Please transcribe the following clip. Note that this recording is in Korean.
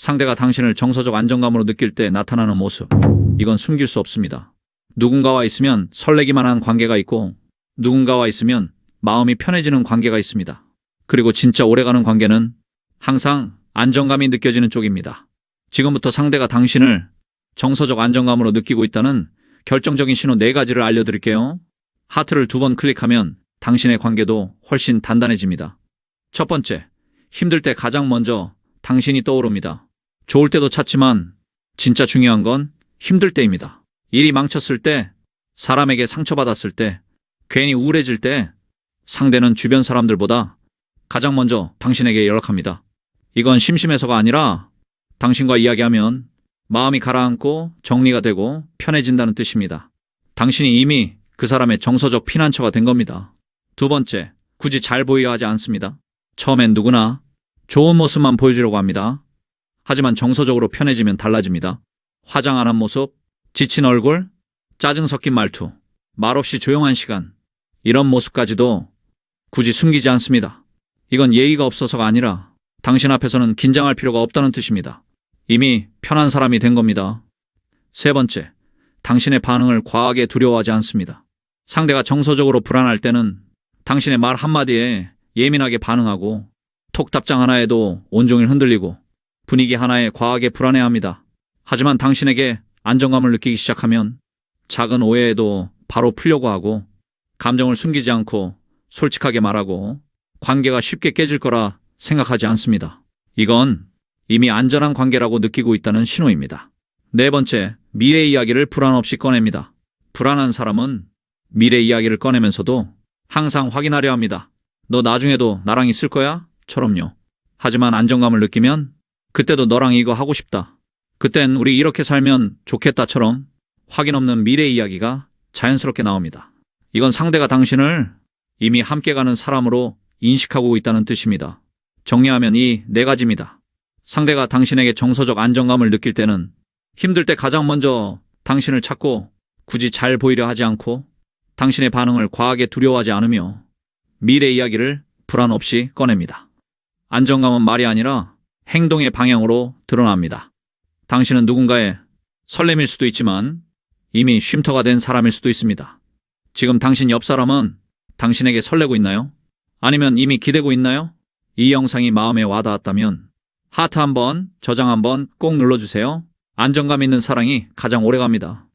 상대가 당신을 정서적 안정감으로 느낄 때 나타나는 모습. 이건 숨길 수 없습니다. 누군가와 있으면 설레기만 한 관계가 있고 누군가와 있으면 마음이 편해지는 관계가 있습니다. 그리고 진짜 오래가는 관계는 항상 안정감이 느껴지는 쪽입니다. 지금부터 상대가 당신을 정서적 안정감으로 느끼고 있다는 결정적인 신호 네 가지를 알려드릴게요. 하트를 두 번 클릭하면 당신의 관계도 훨씬 단단해집니다. 첫 번째, 힘들 때 가장 먼저 당신이 떠오릅니다. 좋을 때도 찾지만 진짜 중요한 건 힘들 때입니다. 일이 망쳤을 때, 사람에게 상처받았을 때, 괜히 우울해질 때 상대는 주변 사람들보다 가장 먼저 당신에게 연락합니다. 이건 심심해서가 아니라 당신과 이야기하면 마음이 가라앉고 정리가 되고 편해진다는 뜻입니다. 당신이 이미 그 사람의 정서적 피난처가 된 겁니다. 두 번째, 굳이 잘 보이려 하지 않습니다. 처음엔 누구나 좋은 모습만 보여주려고 합니다. 하지만 정서적으로 편해지면 달라집니다. 화장 안 한 모습, 지친 얼굴, 짜증 섞인 말투, 말없이 조용한 시간, 이런 모습까지도 굳이 숨기지 않습니다. 이건 예의가 없어서가 아니라 당신 앞에서는 긴장할 필요가 없다는 뜻입니다. 이미 편한 사람이 된 겁니다. 세 번째, 당신의 반응을 과하게 두려워하지 않습니다. 상대가 정서적으로 불안할 때는 당신의 말 한마디에 예민하게 반응하고 톡 답장 하나에도 온종일 흔들리고 분위기 하나에 과하게 불안해합니다. 하지만 당신에게 안정감을 느끼기 시작하면 작은 오해에도 바로 풀려고 하고 감정을 숨기지 않고 솔직하게 말하고 관계가 쉽게 깨질 거라 생각하지 않습니다. 이건 이미 안전한 관계라고 느끼고 있다는 신호입니다. 네 번째, 미래 이야기를 불안 없이 꺼냅니다. 불안한 사람은 미래 이야기를 꺼내면서도 항상 확인하려 합니다. 너 나중에도 나랑 있을 거야? 처럼요. 하지만 안정감을 느끼면 그때도 너랑 이거 하고 싶다. 그땐 우리 이렇게 살면 좋겠다처럼 확인 없는 미래 이야기가 자연스럽게 나옵니다. 이건 상대가 당신을 이미 함께 가는 사람으로 인식하고 있다는 뜻입니다. 정리하면 이 네 가지입니다. 상대가 당신에게 정서적 안정감을 느낄 때는 힘들 때 가장 먼저 당신을 찾고 굳이 잘 보이려 하지 않고 당신의 반응을 과하게 두려워하지 않으며 미래 이야기를 불안 없이 꺼냅니다. 안정감은 말이 아니라 행동의 방향으로 드러납니다. 당신은 누군가의 설렘일 수도 있지만 이미 쉼터가 된 사람일 수도 있습니다. 지금 당신 옆 사람은 당신에게 설레고 있나요? 아니면 이미 기대고 있나요? 이 영상이 마음에 와닿았다면 하트 한번, 저장 한번 꼭 눌러주세요. 안정감 있는 사랑이 가장 오래 갑니다.